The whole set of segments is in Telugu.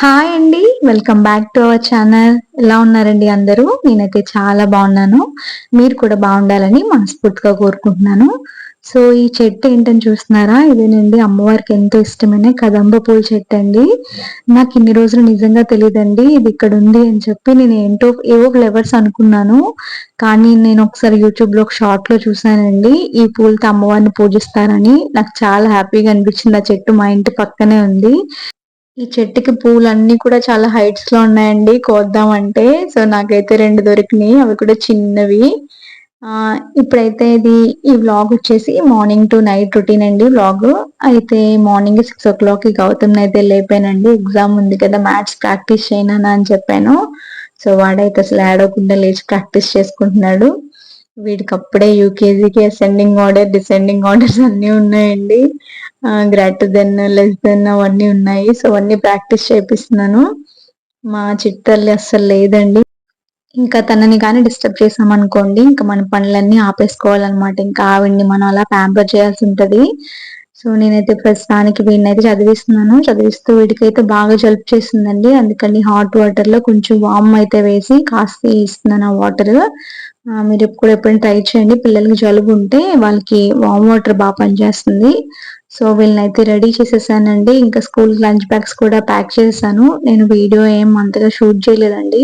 హాయ్ అండి welcome back to our channel ఎలా ఉన్నారండి అందరూ? నేనైతే చాలా బాగున్నాను. మీరు కూడా బాగుండాలని మనస్ఫూర్తిగా కోరుకుంటున్నాను. సో ఈ చెట్టు ఏంటని చూస్తున్నారా? ఇదేనండి అమ్మవారికి ఎంతో ఇష్టమైన కదంబ పూల చెట్టు అండి. నాకు ఇన్ని రోజులు నిజంగా తెలియదండి ఇది ఇక్కడ ఉంది అని చెప్పి నేను ఏంటో ఏవో ఫ్లేవర్స్ అనుకున్నాను. కానీ నేను ఒకసారి యూట్యూబ్లో ఒక షార్ట్లో చూసానండి ఈ పూలతో అమ్మవారిని పూజిస్తారని. నాకు చాలా హ్యాపీగా అనిపించింది ఆ చెట్టు మా ఇంటి పక్కనే ఉంది. ఈ చెట్టుకి పూలన్నీ కూడా చాలా హైట్స్లో ఉన్నాయండి. కోద్దామంటే. సో నాకైతే రెండు దొరికినాయి. అవి కూడా చిన్నవి. ఆ ఇప్పుడైతే ఇది ఈ వ్లాగ్ వచ్చేసి మార్నింగ్ టు నైట్ రొటీన్ అండి వ్లాగ్ అయితే morning six o'clock Gautam అయితే లేపానండి. ఎగ్జామ్ ఉంది కదా మ్యాథ్స్ ప్రాక్టీస్ చేయనా అని చెప్పాను. సో వాడైతే అసలు ఆడకుండా లేచి ప్రాక్టీస్ చేసుకుంటున్నాడు. వీడికి అప్పుడే యూకేజీకి అసెండింగ్ ఆర్డర్ డిసెండింగ్ ఆర్డర్స్ అన్ని ఉన్నాయండి. గ్రేటర్ దెన్ లెస్ దెన్ అవన్నీ ఉన్నాయి. సో అవన్నీ ప్రాక్టీస్ చేపిస్తున్నాను. మా చిట్టల్లి అస్సలు లేదండి. ఇంకా తనని కానీ డిస్టర్బ్ చేసాం అనుకోండి ఇంకా మన పనులన్నీ ఆపేసుకోవాలన్నమాట. ఇంకా ఆవిడ్ని మనం అలా ప్యాంపర్ చేయాల్సి ఉంటుంది. సో నేనైతే ప్రస్తుతానికి వీడిని అయితే చదివిస్తున్నాను. చదివిస్తూ వీడికైతే బాగా జలుపు చేస్తుందండి. అందుకని హాట్ వాటర్లో కొంచెం వామ్ అయితే వేసి కాస్త ఇస్తున్నాను ఆ వాటర్ మీరు కూడా ఎప్పుడైనా ట్రై చేయండి. పిల్లలకి జలుబు ఉంటే వాళ్ళకి వామ్ వాటర్ బాగా పనిచేస్తుంది. సో వీళ్ళని అయితే రెడీ చేసేసానండి. ఇంకా స్కూల్ లంచ్ బ్యాగ్స్ కూడా ప్యాక్ చేశాను. నేను వీడియో ఏం అంతగా షూట్ చేయలేదండి.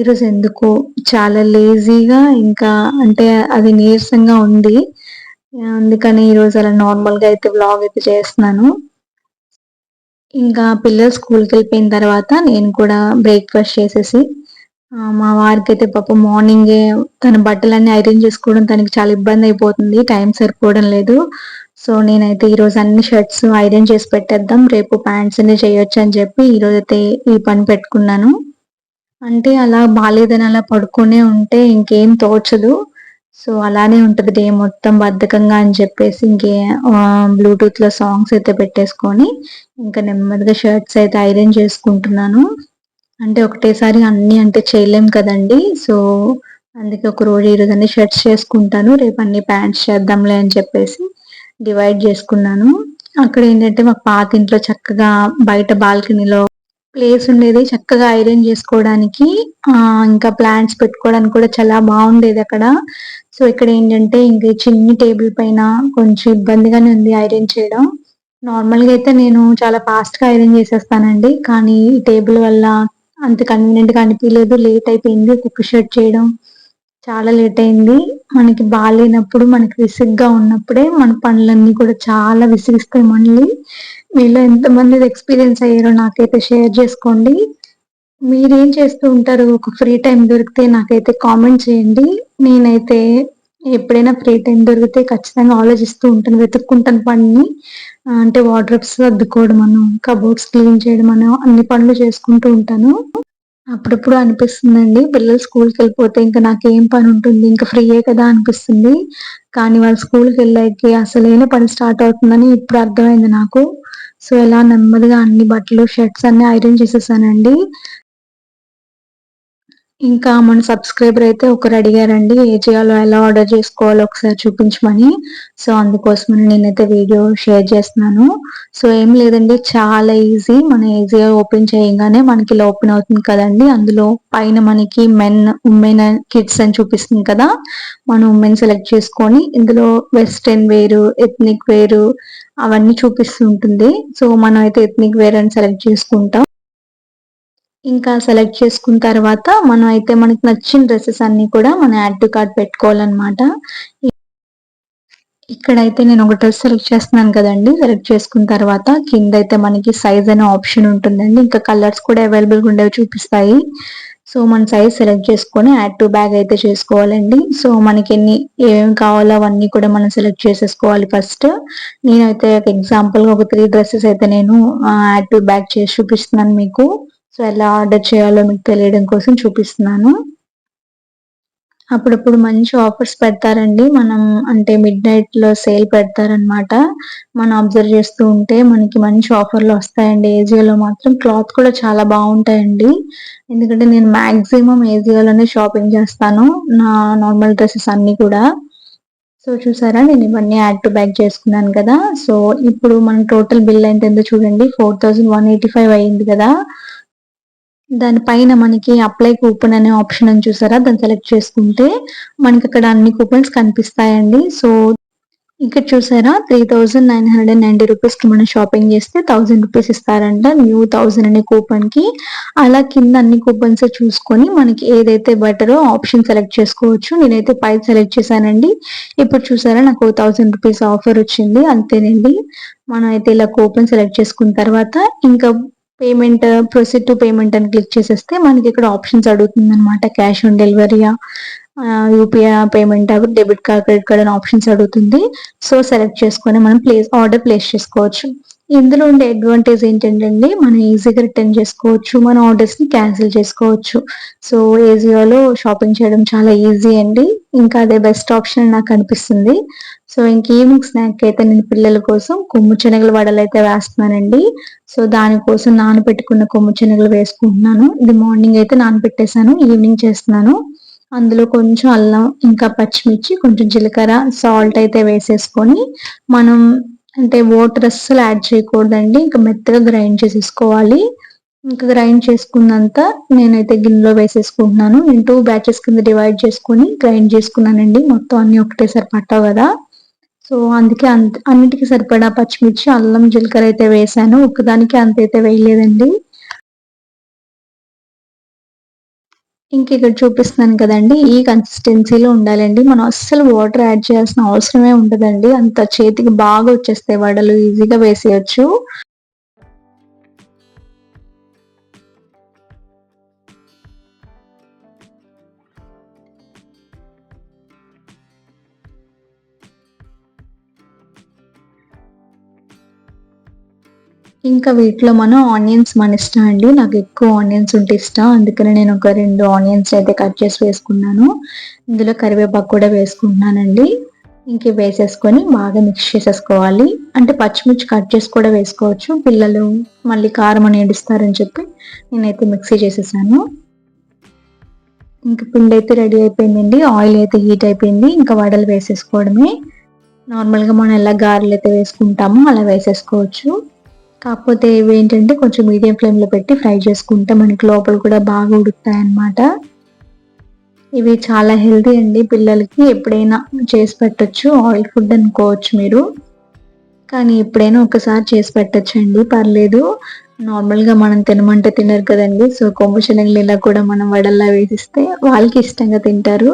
ఈరోజు ఎందుకు? చాలా లేజీగా ఇంకా అంటే అది నీరసంగా ఉంది. అందుకని ఈరోజు అలా నార్మల్గా అయితే వ్లాగ్ అయితే చేస్తున్నాను. ఇంకా పిల్లలు స్కూల్కి వెళ్ళిపోయిన తర్వాత నేను కూడా బ్రేక్ఫాస్ట్ చేసేసి మా వారికి అయితే పాప మార్నింగే తన బట్టలన్నీ ఐరన్ చేసుకోవడం తనకి చాలా ఇబ్బంది అయిపోతుంది టైం సరిపోవడం లేదు. సో నేనైతే ఈరోజు అన్ని షర్ట్స్ ఐరన్ చేసి పెట్టేద్దాం రేపు ప్యాంట్స్ అన్ని చేయొచ్చు అని చెప్పి ఈరోజు అయితే ఈ పని పెట్టుకున్నాను. అంటే అలా బాగాలేదని అలా పడుకునే ఉంటే ఇంకేం తోచదు. సో అలానే ఉంటది డే మొత్తం బద్ధకంగా అని చెప్పేసి ఇంకే బ్లూటూత్లో సాంగ్స్ అయితే పెట్టేసుకొని ఇంకా నెమ్మదిగా షర్ట్స్ అయితే ఐరన్ చేసుకుంటున్నాను. అంటే ఒకటేసారి అన్ని అంటే చేయలేం కదండి. సో అందుకే ఒక రోజు ఈరోజు అన్ని షర్ట్స్ చేసుకుంటాను. రేపు అన్ని ప్యాంట్స్ చేద్దాంలే అని చెప్పేసి డివైడ్ చేసుకున్నాను. అక్కడ ఏంటంటే మా పాత ఇంట్లో చక్కగా బయట బాల్కనీలో ప్లేస్ ఉండేది. చక్కగా ఐరన్ చేసుకోవడానికి ఇంకా ప్లాంట్స్ పెట్టుకోవడానికి కూడా చాలా బాగుండేది అక్కడ. సో ఇక్కడ ఏంటంటే ఇంక చిన్ని టేబుల్ పైన కొంచెం ఇబ్బందిగానే ఉంది ఐరన్ చేయడం. నార్మల్గా అయితే నేను చాలా ఫాస్ట్గా ఐరన్ చేసేస్తానండి. కానీ ఈ టేబుల్ వల్ల అంత కన్వీనియంట్గా అనిపించలేదు లేట్ అయిపోయింది కుక్ షర్ట్ చేయడం చాలా లేట్ అయింది మనకి బాగాలేనప్పుడు మనకి విసుగ్గా ఉన్నప్పుడే మన పనులన్నీ కూడా చాలా విసిగిస్తాయి మనల్ని మీలో ఎంతమంది ఎక్స్పీరియన్స్ అయ్యారో నాకైతే షేర్ చేసుకోండి. మీరేం చేస్తూ ఉంటారు? ఒక ఫ్రీ టైం దొరికితే నాకైతే కామెంట్ చేయండి. నేనైతే ఎప్పుడైనా ఫ్రీ టైం దొరికితే ఖచ్చితంగా ఆలోచిస్తూ ఉంటాను వెతుక్కుంటాను పని అంటే వాటర్ సర్దుకోవడం అను కబోర్డ్స్ క్లీన్ చేయడం అను అన్ని పనులు చేసుకుంటూ ఉంటాను. అప్పుడప్పుడు అనిపిస్తుందండి పిల్లలు స్కూల్కి వెళ్ళిపోతే ఇంకా నాకేం పని ఉంటుంది ఇంకా ఫ్రీయే కదా అనిపిస్తుంది. కానీ వాళ్ళు స్కూల్కి వెళ్ళాక అసలైన పని స్టార్ట్ అవుతుందని ఇప్పుడు అర్థమైంది నాకు. సో ఎలా నెమ్మదిగా అన్ని బట్టలు షర్ట్స్ అన్ని ఐరన్ చేసేసానండి. ఇంకా మన సబ్స్క్రైబర్ అయితే ఒకరు అడిగారండి ఏ చేయాలో ఎలా ఆర్డర్ చేసుకోవాలో ఒకసారి చూపించమని. సో అందుకోసం నేనైతే వీడియో షేర్ చేస్తున్నాను. సో ఏం లేదండి చాలా ఈజీ మన ఈజీగా ఓపెన్ చేయగానే మనకి ఇలా ఓపెన్ అవుతుంది కదండి. అందులో పైన మనకి మెన్ ఉమెన్ కిడ్స్ అని చూపిస్తుంది కదా. మనం ఉమెన్ సెలెక్ట్ చేసుకొని ఇందులో వెస్ట్రన్ వేరు ఎథ్నిక్ వేరు అవన్నీ చూపిస్తుంటుంది సో మనం అయితే ఎథ్నిక్ వేర్ అని సెలెక్ట్ చేసుకుంటాం. ఇంకా సెలెక్ట్ చేసుకున్న తర్వాత మనం అయితే మనకి నచ్చిన డ్రెస్సెస్ అన్ని కూడా మనం యాడ్ టు కార్డ్ పెట్టుకోవాలన్నమాట. ఇక్కడైతే నేను ఒక డ్రెస్ సెలెక్ట్ చేస్తున్నాను కదండి. సెలెక్ట్ చేసుకున్న తర్వాత కింద అయితే మనకి సైజ్ అనే ఆప్షన్ ఉంటుందండి. ఇంకా కలర్స్ కూడా అవైలబుల్గా ఉండేవి చూపిస్తాయి. సో మన సైజ్ సెలెక్ట్ చేసుకొని యాడ్ టు బ్యాగ్ అయితే చేసుకోవాలండి. సో మనకి ఎన్ని ఏమేమి కావాలో అవన్నీ కూడా మనం సెలెక్ట్ చేసేసుకోవాలి ఫస్ట్ నేనైతే ఎగ్జాంపుల్గా ఒక త్రీ డ్రెస్సెస్ అయితే నేను యాడ్ టు బ్యాగ్ చేసి చూపిస్తున్నాను మీకు. సో ఎలా ఆర్డర్ చేయాలో మీకు తెలియడం కోసం చూపిస్తున్నాను. అప్పుడప్పుడు మంచి ఆఫర్స్ పెడతారండి. మనం అంటే మిడ్ నైట్లో సేల్ పెడతారనమాట మనం అబ్జర్వ్ చేస్తూ ఉంటే మనకి మంచి ఆఫర్లు వస్తాయండి. ఏజియోలో మాత్రం క్లాత్ కూడా చాలా బాగుంటాయండి. ఎందుకంటే నేను మాక్సిమం ఏజియోలోనే షాపింగ్ చేస్తాను. నా నార్మల్ డ్రెస్సెస్ అన్ని కూడా. సో చూసారా? నేను ఇవన్నీ యాడ్ టు బ్యాక్ చేసుకున్నాను కదా. సో ఇప్పుడు మన టోటల్ బిల్ ఎంత చూడండి. Four thousand one eighty five అయింది కదా. దానిపైన మనకి అప్లై కూపన్ అనే ఆప్షన్ అని చూసారా? దాన్ని సెలెక్ట్ చేసుకుంటే మనకి అక్కడ అన్ని కూపన్స్ కనిపిస్తాయండి. సో ఇక్కడ చూసారా? Three thousand nine hundred and ninety రూపీస్కి మనం షాపింగ్ చేస్తే థౌసండ్ రూపీస్ ఇస్తారంట న్యూ థౌసండ్ అనే కూపన్కి అలా కింద అన్ని కూపన్స్ చూసుకొని మనకి ఏదైతే బెటరో ఆప్షన్ సెలెక్ట్ చేసుకోవచ్చు. నేనైతే పైప్ సెలెక్ట్ చేశానండి. ఇప్పుడు చూసారా? నాకు థౌజండ్ రూపీస్ ఆఫర్ వచ్చింది. అంతేనండి. మనం అయితే ఇలా కూపన్ సెలెక్ట్ చేసుకున్న తర్వాత ఇంకా పేమెంట్ ప్రొసీడ్ టు పేమెంట్ అని క్లిక్ చేసేస్తే మనకి ఇక్కడ ఆప్షన్స్ అడుగుతుంది అనమాట cash on డెలివరీయా UPI payment debit card credit card అని ఆప్షన్స్ అడుగుతుంది. సో సెలెక్ట్ చేసుకొని మనం ప్లేస్ ఆర్డర్ ప్లేస్ చేసుకోవచ్చు. ఇందులో ఉండే అడ్వాంటేజ్ ఏంటంటే మనం ఈజీగా రిటర్న్ చేసుకోవచ్చు మన ఆర్డర్స్ని క్యాన్సిల్ చేసుకోవచ్చు. సో ఏజియోలో షాపింగ్ చేయడం చాలా ఈజీ అండి. ఇంకా అదే బెస్ట్ ఆప్షన్ నాకు అనిపిస్తుంది. సో ఇంక ఈవినింగ్ స్నాక్ అయితే నేను పిల్లల కోసం కొమ్ము శనగలు వడలు అయితే వేస్తున్నానండి. సో దానికోసం నానబెట్టుకున్న కొమ్ము శనగలు వేసుకుంటున్నాను. ఇది మార్నింగ్ అయితే నానబెట్టేశాను ఈవినింగ్ చేస్తున్నాను. అందులో కొంచెం అల్లం ఇంకా పచ్చిమిర్చి కొంచెం జీలకర్ర సాల్ట్ అయితే వేసేసుకొని మనం అంటే వాటర్ అస్సలు యాడ్ చేయకూడదండి. ఇంకా మెత్తగా గ్రైండ్ చేసేసుకోవాలి. ఇంకా గ్రైండ్ చేసుకున్నంత నేనైతే గిన్నెలో వేసేసుకుంటున్నాను. నేను టూ బ్యాచెస్ కింద డివైడ్ చేసుకుని గ్రైండ్ చేసుకున్నానండి. మొత్తం అన్ని ఒకటేసారి పట్టావు కదా. సో అందుకే అంత అన్నిటికీ సరిపడా పచ్చిమిర్చి అల్లం జీలకర్ర అయితే వేసాను. ఒక్కదానికి అంత అయితే వేయలేదండి. ఇంక ఇక్కడ చూపిస్తున్నాను కదండి. ఈ కన్సిస్టెన్సీలో ఉండాలండి. మనం అస్సలు వాటర్ యాడ్ చేయాల్సిన అవసరమే ఉండదండి. అంత చేతికి బాగా వచ్చేస్తాయి వడలు ఈజీగా వేసేయచ్చు. ఇంకా వీటిలో మనం ఆనియన్స్ మన ఇష్టం అండి. నాకు ఎక్కువ ఆనియన్స్ ఉంటే ఇష్టం. అందుకనే నేను ఒక రెండు ఆనియన్స్ అయితే కట్ చేసి వేసుకున్నాను. ఇందులో కరివేపాకు కూడా వేసుకుంటున్నానండి. ఇంకే వేసేసుకొని బాగా మిక్స్ చేసేసుకోవాలి. అంటే పచ్చిమిర్చి కట్ చేసి కూడా వేసుకోవచ్చు. పిల్లలు మళ్ళీ కారం అని ఏడుస్తారని చెప్పి నేనైతే మిక్సీ చేసేసాను. ఇంకా పిండి అయితే రెడీ అయిపోయిందండి. ఆయిల్ అయితే హీట్ అయిపోయింది. ఇంకా వడలు వేసేసుకోవడమే. నార్మల్గా మనం ఎలా గారెలు అయితే వేసుకుంటామో అలా వేసేసుకోవచ్చు. కాకపోతే ఇవి ఏంటంటే కొంచెం మీడియం ఫ్లేమ్లో పెట్టి ఫ్రై చేసుకుంటే మనకి లోపల కూడా బాగా ఉడుకుతాయి అన్నమాట ఇవి చాలా హెల్తీ అండి పిల్లలకి. ఎప్పుడైనా చేసి పెట్టచ్చు. ఆయిల్ ఫుడ్ అనుకోవచ్చు మీరు. కానీ ఎప్పుడైనా ఒకసారి చేసి పెట్టచ్చండి. పర్లేదు. నార్మల్గా మనం తినమంటే తినరు కదండి. సో కొమ్ము శనగలు ఇలా కూడా మనం వడల్లా వేసిస్తే వాళ్ళకి ఇష్టంగా తింటారు.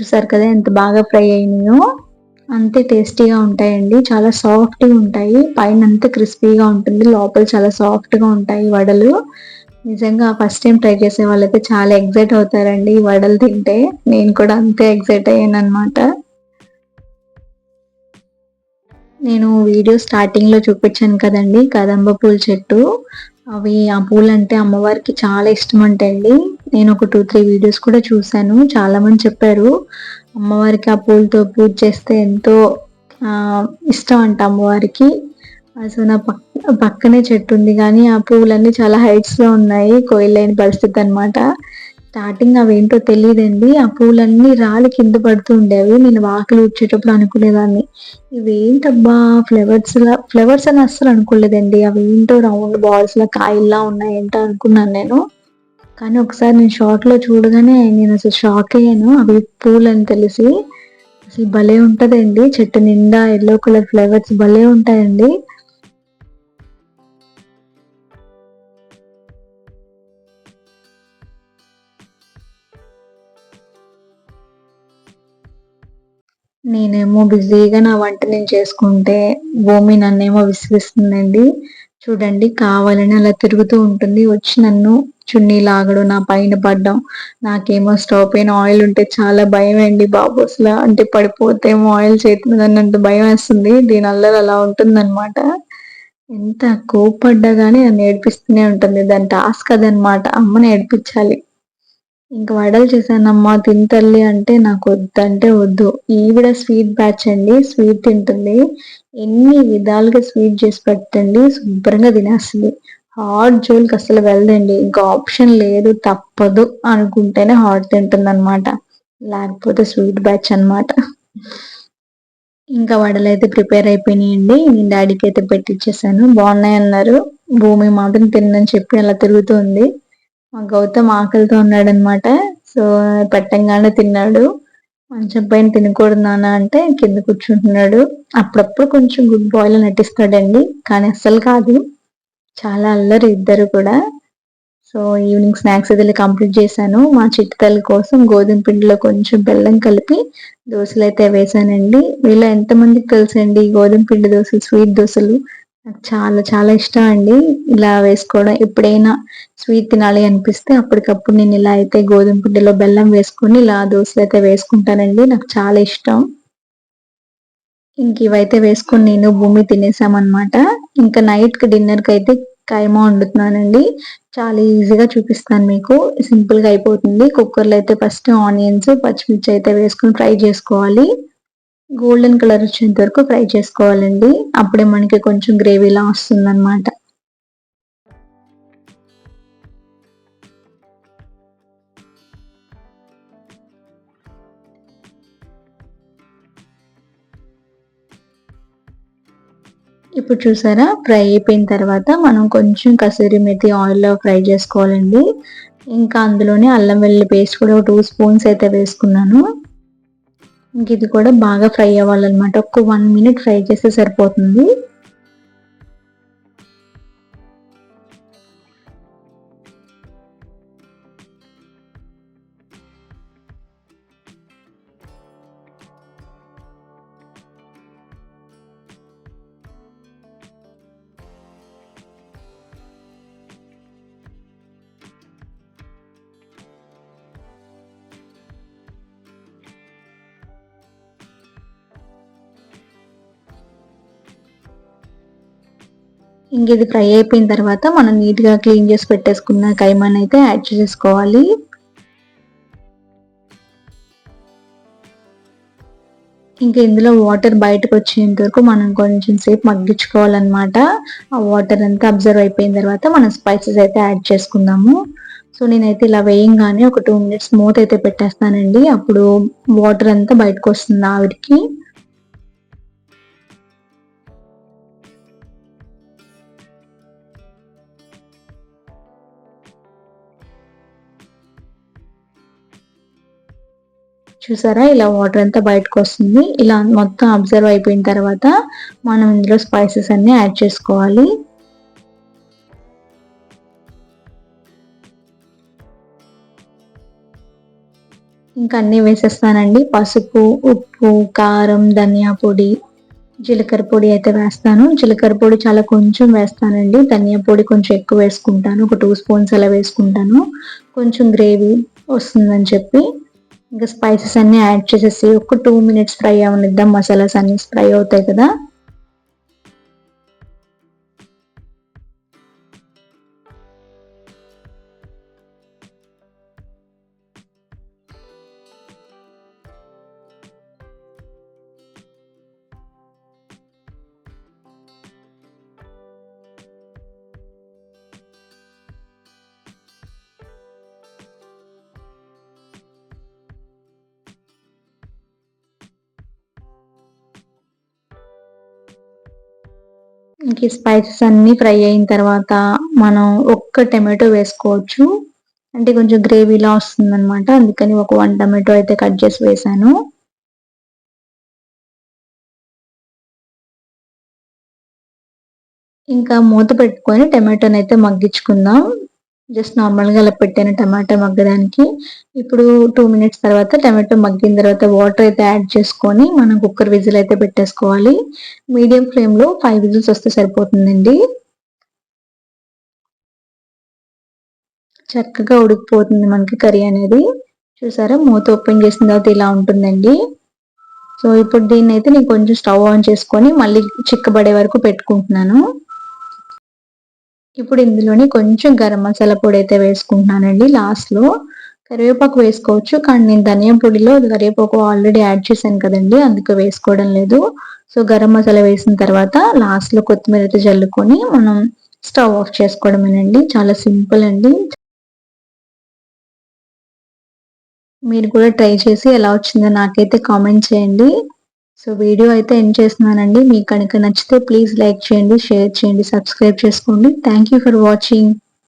చూసారు కదా ఎంత బాగా ఫ్రై అయినాయో. అంతే టేస్టీగా ఉంటాయండి. చాలా సాఫ్ట్గా ఉంటాయి. పైన అంతా క్రిస్పీగా ఉంటుంది. లోపల చాలా సాఫ్ట్గా ఉంటాయి వడలు. నిజంగా ఫస్ట్ టైం ట్రై చేసే వాళ్ళైతే చాలా ఎగ్జైట్ అవుతారండి ఈ వడలు తింటే. నేను కూడా అంతే ఎగ్జైట్ అయ్యాను అనమాట నేను వీడియో స్టార్టింగ్లో చూపించాను కదండి. కదంబ పూల చెట్టు. అవి ఆ పూలు అంటే అమ్మవారికి చాలా ఇష్టం అంటండి నేను ఒక టూ త్రీ వీడియోస్ కూడా చూశాను. చాలా మంది చెప్పారు అమ్మవారికి ఆ పూలతో పూజ చేస్తే ఎంతో ఇష్టం అంట అమ్మవారికి. సో నా పక్క పక్కనే చెట్టు ఉంది కానీ ఆ పూలన్నీ చాలా హైట్స్లో ఉన్నాయి కోయిలైన పరిస్థితి అనమాట స్టార్టింగ్ అవేంటో తెలియదండి ఆ పూలన్నీ రాలి కింద పడుతూ ఉండేవి. నేను వాకిలు వచ్చేటప్పుడు అనుకునేదాన్ని. ఇవేంటబ్బా ఫ్లవర్స్ లా ఫ్లవర్స్ అని అస్సలు అనుకోలేదండి. అవి ఏంటో రౌండ్ బాల్స్ లా కాయల్లా ఉన్నాయంటో అనుకున్నాను నేను. కానీ ఒకసారి నేను షార్ట్లో చూడగానే నేను అసలు షాక్ అయ్యాను. అవి పూలు అని తెలిసి అసలు భలే ఉంటుందండి. చెట్టు నిండా ఎల్లో కలర్ ఫ్లవర్స్ భలే ఉంటాయండి. నేనేమో బిజీగా నా వంట నేను చేసుకుంటే భూమి నన్నేమో విసిగిస్తుందండి. చూడండి కావాలని అలా తిరుగుతూ ఉంటుంది. వచ్చి నన్ను చున్నీ లాగడం నా పైన పడ్డం. నాకేమో స్టవ్ పైన ఆయిల్ ఉంటే చాలా భయం అండి బాబు. అసలు అంటే పడిపోతేమో ఆయిల్ చేతి అంత భయం వేస్తుంది. దీని అల్లరి అలా ఉంటుందన్నమాట. ఎంత కోపడ్డా కానీ నన్ను ఏడిపిస్తూనే ఉంటుంది. దాని టాస్క్ అదనమాట అమ్మని ఏడిపించాలి. ఇంక వడలు చేశానమ్మా తింటల్లి అంటే నాకు వద్దంటే వద్దు. ఈవిడ స్వీట్ బ్యాచ్ అండి స్వీట్ తింటుంది. ఎన్ని విధాలుగా స్వీట్ చేసి పెట్టండి శుభ్రంగా తినేస్తుంది. హాట్ జోల్కి అసలు వెళ్ళదండి. ఇంకా ఆప్షన్ లేదు తప్పదు అనుకుంటేనే హాట్ తింటుంది అనమాట లేకపోతే స్వీట్ బ్యాచ్ అనమాట ఇంకా వడలు అయితే ప్రిపేర్ అయిపోయినాయండి. నేను డాడీకి అయితే పెట్టించేసాను బాగున్నాయి అన్నారు భూమి మాత్రం తిన్నని చెప్పి అలా తిరుగుతుంది. మా గౌతమ్ ఆకలితో ఉన్నాడనమాట. సో పెట్టంగానే తిన్నాడు. మంచం పైన తినకూడదు నాన్న అంటే కింద కూర్చుంటున్నాడు. అప్పుడప్పుడు కొంచెం గుడ్ బాయ్ నటిస్తాడండి కానీ అస్సలు కాదు. చాలా అల్లరి ఇద్దరు కూడా. సో ఈవినింగ్ స్నాక్స్ అయితే కంప్లీట్ చేశాను. మా చిట్టుతల్లి కోసం గోధుమ పిండిలో కొంచెం బెల్లం కలిపి దోశలు అయితే వేసానండి వీళ్ళ ఎంతమందికి తెలుసండి గోధుమ పిండి దోశలు స్వీట్ దోశలు? నాకు చాలా చాలా ఇష్టం అండి. ఇలా వేసుకోవడం. ఎప్పుడైనా స్వీట్ తినాలి అనిపిస్తే అప్పటికప్పుడు నేను ఇలా అయితే గోధుమ పిండిలో బెల్లం వేసుకొని ఇలా దోశలు అయితే వేసుకుంటానండి. నాకు చాలా ఇష్టం. ఇంక ఇవైతే వేసుకొని నేను భూమి తినేసామన్నమాట. ఇంకా నైట్కి డిన్నర్కి అయితే కైమా వండుతున్నానండి. చాలా ఈజీగా చూపిస్తాను మీకు. సింపుల్గా అయిపోతుంది. కుక్కర్లో అయితే ఫస్ట్ ఆనియన్స్ పచ్చిమిర్చి అయితే వేసుకొని ఫ్రై చేసుకోవాలి. గోల్డెన్ కలర్ వచ్చేంత వరకు ఫ్రై చేసుకోవాలండి. అప్పుడే మనకి కొంచెం గ్రేవీలా వస్తుంది అనమాట ఇప్పుడు చూసారా? ఫ్రై అయిపోయిన తర్వాత మనం కొంచెం కసూరి మెతి ఆయిల్లో ఫ్రై చేసుకోవాలండి. ఇంకా అందులోనే అల్లం వెల్లుల్లి పేస్ట్ కూడా ఒక టూ స్పూన్స్ అయితే వేసుకున్నాను. ఇది కూడా బాగా ఫ్రై అవ్వాలన్నమాట. ఒక వన్ మినిట్ ఫ్రై చేస్తే సరిపోతుంది. ఇంక ఇది ఫ్రై అయిపోయిన తర్వాత మనం నీట్గా క్లీన్ చేసి పెట్టేసుకున్న కైమాన్ అయితే యాడ్ చేసుకోవాలి. ఇంకా ఇందులో వాటర్ బయటకు వచ్చేంత వరకు మనం కొంచెం సేపు మగ్గించుకోవాలన్నమాట. ఆ వాటర్ అంతా అబ్జర్వ్ అయిపోయిన తర్వాత మనం స్పైసెస్ అయితే యాడ్ చేసుకుందాము. సో నేనైతే ఇలా వేయంగానే ఒక టూ మినిట్స్ మూత అయితే పెట్టేస్తానండి. అప్పుడు వాటర్ అంతా బయటకు వస్తుంది ఆవిరికి. చూసారా? ఇలా వాటర్ అంతా బయటకు వస్తుంది. ఇలా మొత్తం అబ్జర్వ్ అయిపోయిన తర్వాత మనం ఇందులో స్పైసెస్ అన్ని యాడ్ చేసుకోవాలి. ఇంకా అన్నీ వేసేస్తానండి. పసుపు ఉప్పు కారం ధనియా పొడి జీలకర్ర పొడి అయితే వేస్తాను. జీలకర్ర పొడి చాలా కొంచెం వేస్తానండి. ధనియా పొడి కొంచెం ఎక్కువ వేసుకుంటాను. ఒక టూ స్పూన్స్ అలా వేసుకుంటాను. కొంచెం గ్రేవీ వస్తుందని చెప్పి ఇంకా స్పైసెస్ అన్ని యాడ్ చేసేసి ఒక టూ మినిట్స్ ఫ్రై అవనిద్దాం మసాలాస్ అన్ని ఫ్రై అవుతాయి కదా. ఇంక స్పైసెస్ అన్ని ఫ్రై అయిన తర్వాత మనం ఒక్క టమాటో వేసుకోవచ్చు. అంటే కొంచెం గ్రేవీలా వస్తుంది అనమాట అందుకని ఒక వన్ టమాటో అయితే కట్ చేసి వేసాను. ఇంకా మూత పెట్టుకొని టమాటోని అయితే మగ్గించుకుందాం. జస్ట్ నార్మల్గా అలా పెట్టాను టమాటా మగ్గడానికి. ఇప్పుడు టూ మినిట్స్ తర్వాత టమాటో మగ్గిన తర్వాత వాటర్ అయితే యాడ్ చేసుకొని మనం కుక్కర్ విజిల్ అయితే పెట్టేసుకోవాలి. మీడియం ఫ్లేమ్లో ఫైవ్ విజిల్స్ వస్తే సరిపోతుందండి. చక్కగా ఉడికిపోతుంది మనకి కర్రీ అనేది. చూసారా? మూత ఓపెన్ చేసిన తర్వాత ఇలా ఉంటుందండి. సో ఇప్పుడు దీన్ని అయితే నేను కొంచెం స్టవ్ ఆన్ చేసుకొని మళ్ళీ చిక్కబడే వరకు పెట్టుకుంటున్నాను. ఇప్పుడు ఇందులోని కొంచెం గరం మసాలా పొడి అయితే వేసుకుంటున్నానండి. లాస్ట్లో కరివేపాకు వేసుకోవచ్చు. కానీ నేను ధనియా పొడిలో కరివేపాకు ఆల్రెడీ యాడ్ చేశాను కదండి అందుకు వేసుకోవడం లేదు. సో గరం మసాలా వేసిన తర్వాత లాస్ట్లో కొత్తిమీర అయితే జల్లుకొని మనం స్టవ్ ఆఫ్ చేసుకోవడమేనండి. చాలా సింపుల్ అండి. మీరు కూడా ట్రై చేసి ఎలా వచ్చిందో నాకైతే కామెంట్ చేయండి. సో వీడియో అయితే ఎండ్ చేస్తున్నానండి. మీకు కనుక నచ్చితే ప్లీజ్ లైక్ చేయండి షేర్ చేయండి సబ్స్క్రైబ్ చేసుకోండి. Thank for watching